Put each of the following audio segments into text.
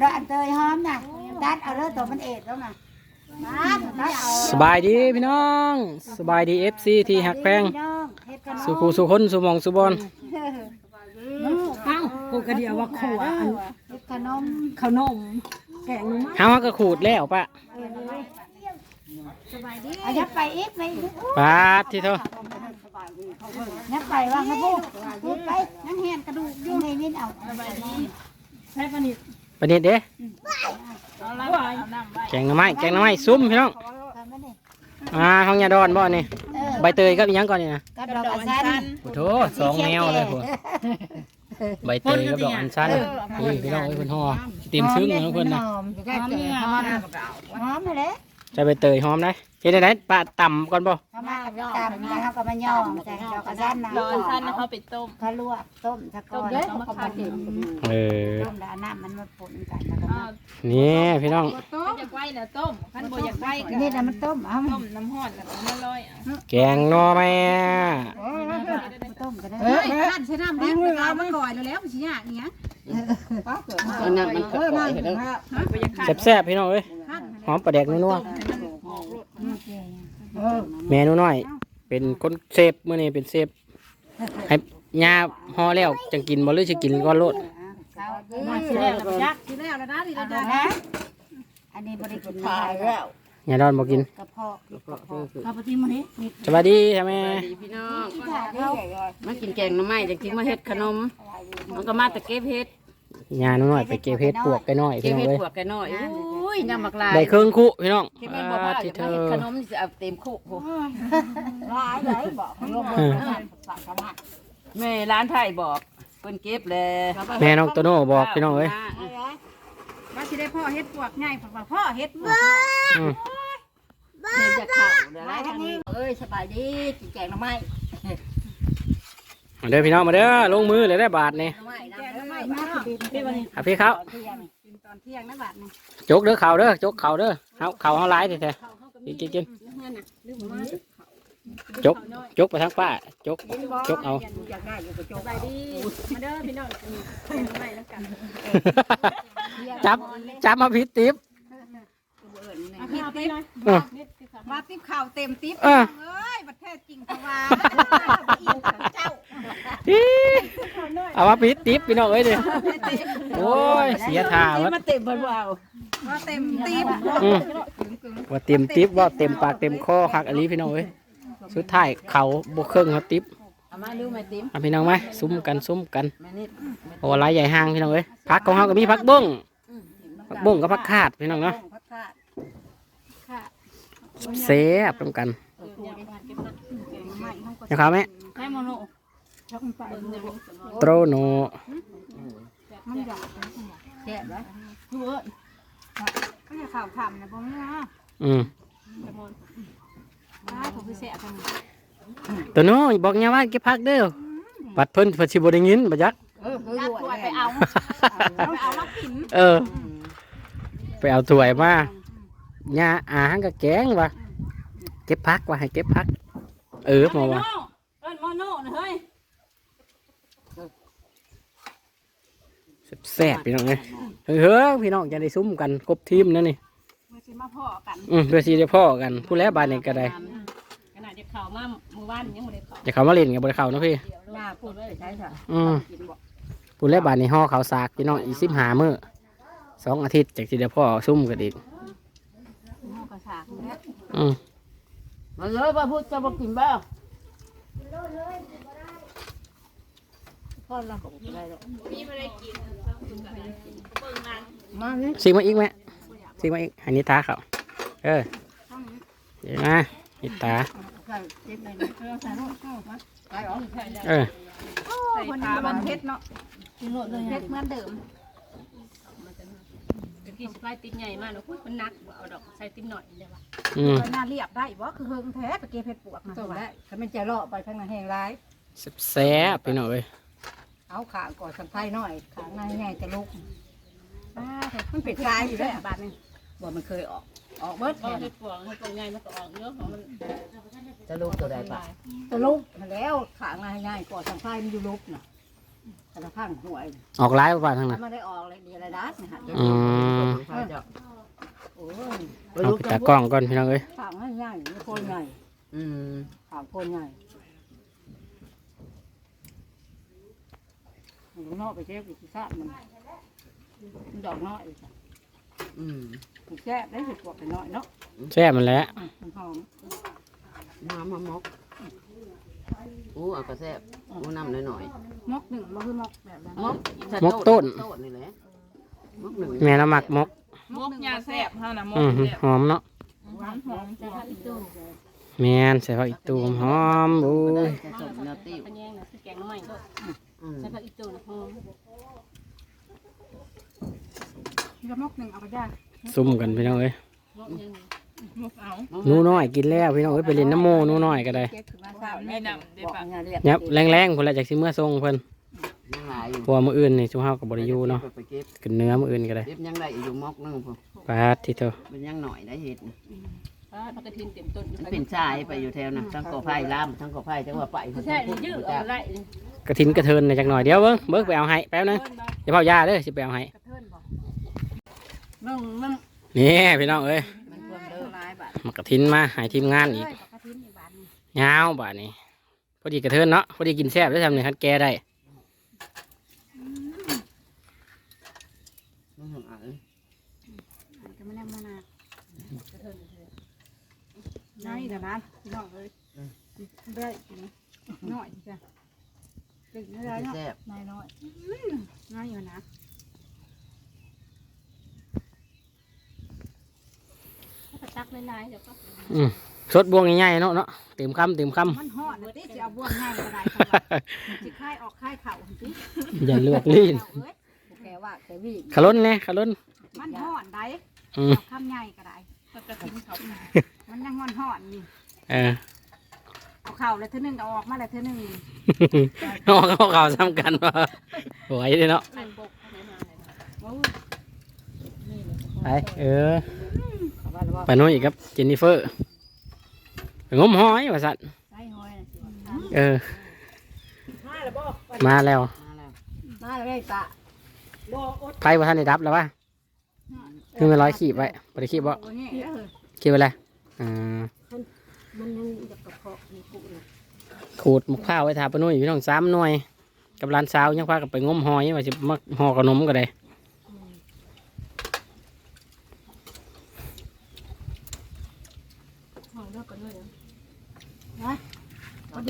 ดอกอันเตยหอมน่ะตัดเอาเลยตัวมันเอ็ดแล้วน่ะตัดตัดเอาสบายดีพี่น้อง สบายดีเอฟซีที่หักแพงพี่น้องเฮ็ดขนมสุขูสุคนสุหมองสุบอลเอ้ากูก็เดียวว่าขัวอันเฮ็ดขนมขนมแกงหนูมาเฮาก็ขูดแล้วปะเอายับไปอีกไปอีกปาดที่เท่ายับไปว่าครับพูดพูดไปนั่งเฮียนกระดูกอยู่ในนี่เอา ใช้ปลานิดประเด็นเด้เอาละวายแกงหน่อไม้แกงหน่อไม้ซุ้มพี่น้องทำมาดิอ่าห้องยาดอนบ่นี่เออใบเตยกับอีหยังก่อนนี่นะกับดอกอัญชันโอ้โถสองแนวเลยพวกใบเตยกับดอกอัญชันนี่พี่น้องเอ้ยเพิ่นห่อเต็มซึ้งเลยเพิ่นน่ะหอมหอมนี่หอมหอมเลย ใส่ใบเตยหอมได้เฮ็ดได้ไหนปะต่ำก่อนบ่เขามาตามแล้วเขาก็มาย่องแต่ดอกอัญชันนะรอท่านนะเขาไปต้มเขาลวกต้มตะกอนแล้วก็มาดื่มเออต้มแล้วเอาน้ำมันมาปนกันแล้วก็อ่ามานี่พี่น้องท่านอยากไว้นะต้มท่านบ่อยากไว้ก็นี่นะมันต้มเอาต้มน้ำห้อนแล้วก็มาลอยอะแกงหน่อไม้ต้มก็ได้เฮ้ยท่านใช้น้ำแดงไปเอามาก่อยแล้วแล้วมันสิยากเนี้ยอันนั้นมันก็ปล่อยให้เด้อบ่อยากขาดแซ่บๆพี่น้องเอ้ย หอมปลาแดกนัวๆแม่หนูน้อยเป็นคนเซฟมื้อนี้เป็นเซฟให้ยาห่อแล้วจังกินบ่หรือสิกินก่อนโลดมาสิแล้วแล้วยักสิแล้วแล้วนะนี่แล้วนะนะอันนี้บริกินมาแล้วยาดอนบ่กินกระเพาะกระเพาะเอาปฏิมานี้สวัสดีค่ะแม่พี่น้องมากินแกงหน่อไม้จังทิ้งมาเฮ็ดขนมมันก็มาแต่เก็บเฮ็ดยาหนูน้อยไปเก็บเห็ดปวกไก่น้อยเก็พี่บน้องเฮ็ดเอ้ยพวกแกน้อย อุ้ยน้ำมักลายได้เครื่องคุพี่น้องที่แม่นบ่พาที่จะเธอมาเฮ็ดขนมนี่สิเอาเต็มคุโหหลายเลยบอกลงเออแม่ร้านไทยบอกเพิ่นเก็บเลยแม่น้องโตโน่บอกพี่น้องเอ้ยว่าสิได้พ่อเฮ็ดปวกง่ายพ่อพ่อเฮ็ดปวกอืมเฮ็ดจากข้าวเดี๋ยวไรทางนี้เอ้ยสบายดีกินแกงหน่อไม้มาเด้อพี่น้องมาเด้อลงมือเลยได้บาทนี่หน่อไม้นะแกงเด้น้ำอไม้มาเนาะที่วันนี้อะพี่เขากินต อนเที่ยงนะบาทนึงจกเด้อเข่าเด้อจกเข่าเด้อเฮาเข่าเฮาหลายแท้ๆกินกินกินจกจกไปทางป้าจก จกเอา อยากได้อยู่กับโจไปดีมาเด้อพี่น้องแกงน้ำไม้แล้วกันจับ จับมาพิษติ๊บ เอาพี่ติ๊บเออว่าติ๊บข่าวเต็มติ๊บเออ เอ้ยประเทศจริงเพราะว่าเจ้าอี๋เอามาพิษติ๊บพี่น้องเอ้ยเด้อ โอ้ยเสียท่านี่วะมาเต็มเพิ่นว่าเอาว่าเต็มติ๊บอืมว่าเต็มติ๊บว่าเต็มปากเต็มคอคักอันนี้พี่น้องเอ้ยสุดท้ายเขาบกเครื่องเขาติ๊บเอามาดูแม่ติ๋มเอาพี่น้องไหมซุ้มกันซุ้มกันแม่นิดโอ้ลายใหญ่ห้างพี่น้องเอ้ยผักของเขาก็มีผักบุ้งผักบุ้งกับผักคาดพี่น้องเนาะพักคาดเสียบตรงกันนะครับแม่ใช้โมโนโตรโน แซ่บเลยดูเอ้ยก็จะข่าวทำนะผมนะอืมถ้าผมคือเสียทำตัวน้อยบอกเนี่ยว่าเก็บผักเด้อบัดเพิ่นเพิ่นสิบ่ได้ยินบ่จักเออเฮ้วยไปเอาไปเอามากินเออ ไปเอาถ้วยมาญาอาหารก็แกงว่ะเก็บผักว่าให้เก็บผัก เออมาว่า เอิ้นโมโนนะเฮ้ย แซ่บๆพี่น้องเอ้ยเฮ้ยๆพี่น้องจะได้ซุ้มกันครบทีมนั่นนี่มาสิมาพ่อกันอืมเพื่อสิได้พ่อกัน ผู้แล้วบานนี้ก็ได้ขนาดเด็กข่าวมาเมื่อวานยังบ่ได้ข่าวจะเข้ามาเล่นกับบริเขาเนาะพี่หน้าพูดเลยใช่ค่ะอืมกินบ่ผู้แล้วบานนี้ห่อเขาวสากพี่น้องอีสิบหามื้อสองอาทิตย์จากสิได้พ่อซุ่มกันอีกพ่อกระสากเนี่ยอืมมาเลยว่าพูดจะบ่กินบ่พ่ อเราก็บ่ได้หรอกมีบ่ได้กินเบิ่งนางมานี่สิมาอีกไหมสิมาอีกอันนี้ตาเขาเออเดี๋ยวนะนิตาใส่เจ็บเลยเออใส่ลูกเข้ามาใส่ออกเออใส่ปลาบันเพชรเนาะเพชรเหมือนเดิมตะกี้สไปติดใหญ่มากเนาะอุ๊ยมันหนักบ่เอาดอกใส่ติดหน่อยเดียวว่าอืมก็น่าเรียบได้บ่คือเฮิงแท้ตะเกียบเพชรปวกนะส่งได้ถ้ามันจะเลาะไปทางนั้นแห้งร้ายแซ่บๆพี่น้องเอ้ย เอาขาก่อนสัมไพ่น้อยขาหน้าใหญ่จะลุกป้ามันเป็นลายอยู่แล้วบาดนึงบ่มันเคยออก ออกเบิดพอแทนเฮ็ดปวงให้ปวงใหญ่มันก็ออกเยอะของมันจะลุกตัวใดปะจะลุกแล้วขาหน้าใหญ่ก่อนสัมไพ่มันอยู่ลุกน่ะกระพังหวยออกไลฟ์ป่ะทางนั้นไม่ได้ออกเลยดีอะไรดัสนะฮะอืมโอ้ยเอาไปตากล้องก่อนพี่น้องเอ้ยถามให้ง่ายมีคนใหญ่อืมถามคนใหญ่ หนูนอกไปเช็คอีกซามันมันดอกน้อยอีกอืมถูแช่ได้สิบกว่าไปน้อยเนาะแซ่บมันแหล้วมันหอมน้ำมามกอู้เอากระแซบอู้น้ำหน่อยมกหนึ่งมันคือมกแบบนั้นๆมกมกต้น ต้นนี่แหละมกหนึ่งแม่น้ำหมักมก มกยาแซ่บเฮานะมกอือหือแซ่บหอมเนาะหวานหอมจะอีตูแม่นใส่ผักอีตูมหอมโอ้ยจะสมเนื้อติ้วอันนี้นะคือแกงน้ำใหม่ก็อืม ใช้ผักอีตูนหอมจะมกหนึ่งเอาไปย่างซุ่มกันพี่น้องเอ้ยมกยังมกเอาหนูน้อยกินแล้วพี่น้องเอ้ยไปเล่นน้ำโมหนูน้อยก็ได้เก็บขึ้นมาสามแม่บอกงานเรียกยับแรงๆคนละจากสิเมื่อทรงเพิ่นยังหลายอยู่เพราะวามื้ออื่นนี่ชุมเฮาก็บ่ได้อยู่เนาะไปเก็บกินเนื้อมื้ออื่นก็ได้เก็บยังได้อยู่มกหนึงพอปาดที่เถอะมันยังหน่อยได้เห็ดนี่ ป้าผักกระถินเต็มต้นมันเป็นชายไปอยู่แถวนั้นทั้งกอไผ่ล่ามทั้งกอไผ่จังว่าไปใช่ยืดเอาไรกระถินกระเทินหน่อยจักหน่อยเดี๋ยวเบิ่งเบิ่งไปเอาให้แป๊บนึงอย่าเผายาเด้อสิไปเอาให้มึงมึงนี่พี่น้องเอ้ยมันท่วมเด้อลายบาทมากระถินมาให้ทีมงานอีกกระทิ้นอีกบาทนึงยาวบาดนี้พอดีกระเทินเนาะพอดีกินแซ่บได้ทำเนี่ยคันแกได้ มันหงาย จะไม่ได้มานาน น้อยเดี๋ยวนะพี่น้องเลยได้น้อยจ้ะตึกไม่ได้เนาะแซ่บน้อยน้อยน้อยอยู่นะถ้าตักหลายๆเดี๋ยวก็สดบวงง่ายๆเนาะเนาะเต็มคำเต็มคมันหอดเลยที่จะเอาบ่วงง่ายอะไรครับสิค่ายออกค่ายเข่าสิำอย่าเลือกลีนเอ้ยแกว่าแกวิ่งขล้นแน่ขล้นมันหอดได้อืมเอาข้ามใหญ่ก็ได้ก็จะทิ้งเขา มันยังหอนหอนนี่เออ เอาเข่าเลยเท่านึงเอาออกมาเลยเท่านึงเอาเขาเขาซ้ำกันว่าไหวเลยเนาะใส่ปกให้มาเลยนะโอ้ไปเออเขาว่าว่าไปโน่นอีกครับเจนนิเฟอร์ไปงมหอยว่าสัตว์ใส่หอยนะสิเออมาแล้วมาแล้วมาเลยตะใครว่าท่านได้ดับแล้ววะคือไม่ร้อยขีบไว้บริขีบบ่โอ้นี่เออขีบไปเลย อ่ามันยังจะกระเพาะมีกุเลยขูดมะพร้าวไว้ทาไปโน่นพี่น้องสามหน่วยกับร้านสาวยังพากับไปงมหอยว่าจะมาห่อขนมก็ได้หอมเลือกกันด้วยนะ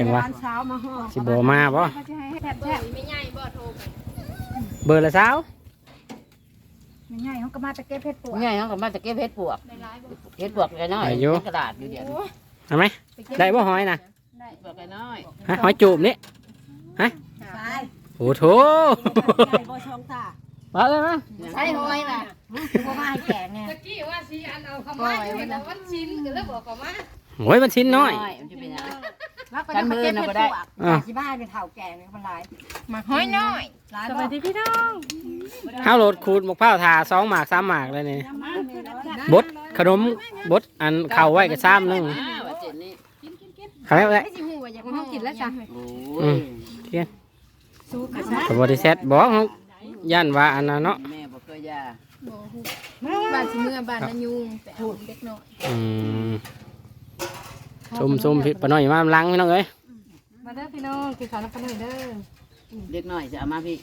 จังหวะเช้ามาห่อสิบ่มาบ่เขาจะให้แทบเบแทอบร์ไม่ใหญ่บ่โทรไปเบอร์ละสาว ไม่ง่ายเขาก็มาตะเก็บเพชรปวดง่ายเขาก็มาจะเก็บเห็ดปวกได้ร้ายบ่เห็ดปวกน้อยในกระดาษอยู่เดี๋ยวนี้เห็นไหมได้บ่หอยนะเห็ดปวกน้อยฮะหอยจูบนี่ใช่โอ้โถใช่บ่ชองตามาเลยมั้ยใช่หอยน่ะคือบ่มาให้แกงไงตะกี้ว่าสิอันเอาเข้ามาอยู่เนาะมันชิ้นก็เลยบอกเขามาโอ้ยมันชิ้นน้อยมันจะเป็นยังไง แล้วก็จะมาเก็บเพชรปวดอะ ที่บ้านเป็นเถาแกงเนี่ยมันหลายมาห้อยน้อยหลายสบ่วัสดีพี่น้องข้าวโหลดขูดมะพร้าวทาสองหมากสามหมากเลยนี่บดขนมบดอันเข่าไว้กับซ้ำนึงอ่าว่าเจนนี่ขายอะไรไม่สิฮู้ว่าอยากห้องกินแล้วจ้ะโอ้ยกับบริษัทบอกเขาย่านว่าอันนั้นเนาะแม่บอกเคยยาบ้านสิเมื่อบ้านนายุงแต่เอาเด็กน้อยอืม ซุ่มซุ่มพี่ปะน้อยมาล้างพี่น้องเอ้ยมาเด้อพี่น้องกินข้าวน้ำปลาหน่อยเด้อเล็กน้อยจะเอามาพี่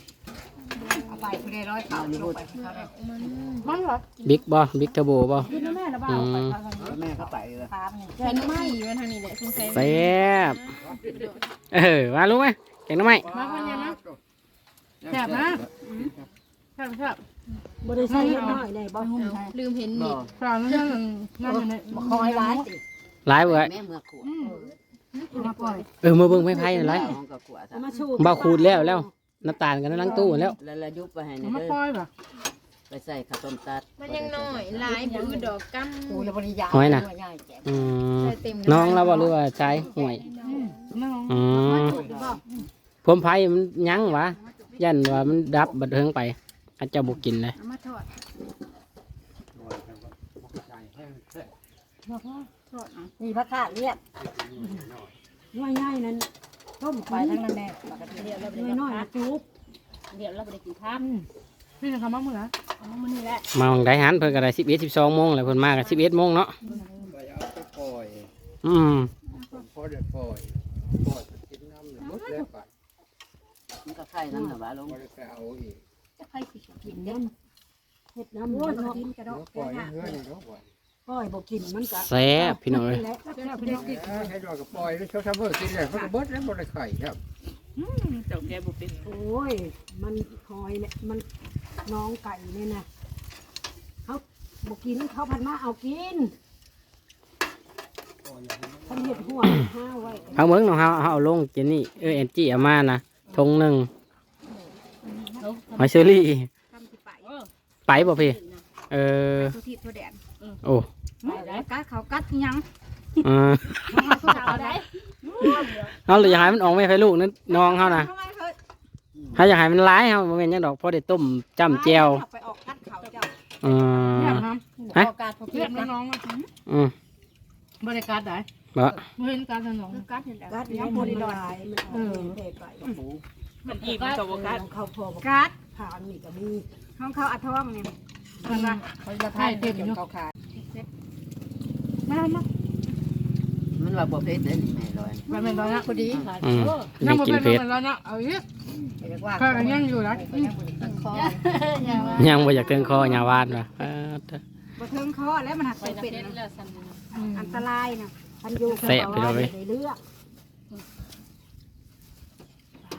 เอาไปคุณได้ร้อยข้าวลงไปมันเหรอบิ๊กบ่บิ๊กเทอร์โบบ่กินนะแม่นะบ้าเอาไปทางนี้แม่เขาไปเลยตามนี่แค่น้ำขี่ไว้ทางนี้แหละสงสัยแซ่บเออมารู้ไหมแกงน้ำไหมมาคนยังนะแซ่บนะแซ่บแซ่บบริษัทน้อยได้บ่หุ่มลืมเห็นบนี่อกฟางนั่นนั่นนั่นคอยร้าน หลายเบื่อแม่เมื่อขวดมาปล่อยเออมือเบิ่งไพ่ไพ่หลายน้องกับขวดมาชูเบ้าขูดแล้วแล้วน้ำตาลกันล้างตู้แล้วแล้วระยุบไปให้ในมาเด้ปล่ออยป่ะไปใส่ข้าวต้มตัดมันยังน้อยหลายบือดอกกัมกูจะบริยาอืมใส่เต็มน้องเราบ่หรือว่าใช้ห่วยน้องอืมผมไพ่มันยั้งวะยันว่ามันดับบัดเทิงไปอาจจะบุกินเลยเอามาทอด นี่พระธาตุเรียกง่ายๆนั้นต้มไปทั้งนั้นแน่น้อยน้อยจุ๊บเดี๋ยวเราไปกินข้าวพี่จะทำมาเมื่อไหร่อ๋อมันนี่แหละมาของได้หันเพิ่นก็ได้สิบเอ็ดสิบสองโมงแล้วเพิ่นมากันสิบเอ็ดโมงเนาะไปเอาไปปล่อยอืมพอได้ปล่อยปล่อยไปกินน้ำหมดแล้วไปมันก็ไข่น้ำหน่อยลงพอได้ไปเอาอีกจะใครสิกินเด้เห็ดน้ำมันเนาะกินกระดแล้อวกปล่อยเงื่อนเนาะว่า ก้อยบอกกินมันกะแซ่บพี่น้องเอ้ยแล้วพี่น้องกินให้ดอกก็ปล่อยแล้วเช้าเช้าเมื่อกินแล้วเขาก็เบิดแล้วบ่ได้ไข่ครับเจ้าแกบุเป็นโอ้ย มันหอยเนี่ยมันน้องไก่เนี่ยนะเขาบอกกินเขาพันมาเอากินพันเห็ดหัวห้าไว้เอาเมืองน้องเฮาเฮาเอาลงเจนี่เออแอนจี้เอามานะทงหนึ่งหอยเชอรี่ทำสิไปไปบ่พี่เออตัว ที่ตัวแดนโอ้กัดเขากัดยังเออเอาได้เอาเลยอยากให้มันออกไม่ไฟลูกนั่นน้องเฮานะทำไมเฮ้ยถ้าอยากให้มันร้ายเฮาบ่แม่นหยังดอกพอได้ต้มจ้ำแจ่วไปออกกัดเขาเจ้าเออฮะการเพื่อนน้องอืมบริการได้บ่เห็นการสนอง กัดเห็นแล้วกัดยังบริลอยเออเด็กไปมันอิ่มกับวกัดเขาพอกัดผ่านนี่ก็มีห้องเขาอัดท้องเนี่ยมันละเขาจะถ่ายเต็มอยู่เขาขาด มามามันว่าบ่เผ็ดเด้นี่แม่ลอยไปเป็นร้อยละพอดีอืมได้กินเผ็ดร้อยละเอาอีกข้ากันยังอยู่นะยังบ่อยากเกินคออย่าวาดว่ะเออเด้อ บ่เทิงคอแล้วมันหักไปเป็นน้ำเป็เพนชรแล้วสั่นอันตรายนะพันยูแซ่บไปเลยเลือก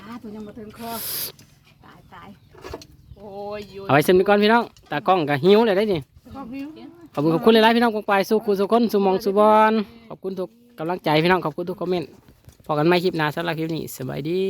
ป้าตัวยังบ่เทิงคอตายตายโอ้ยอยู่เอาไว้ซึมก่อนพี่น้องตากล้องก็หิวเลยได้นี่ขอบคุณ ขอบคุณขอบคุณหลายๆพี่น้องกองไปสู้คุณสุคนสู้มองสู้บอลขอบคุณทุกกำลังใจพี่น้องขอบคุณทุกคอมเมนต์พอกันไม่คลิปหน้าสำหรับคลิปนี้สบายดี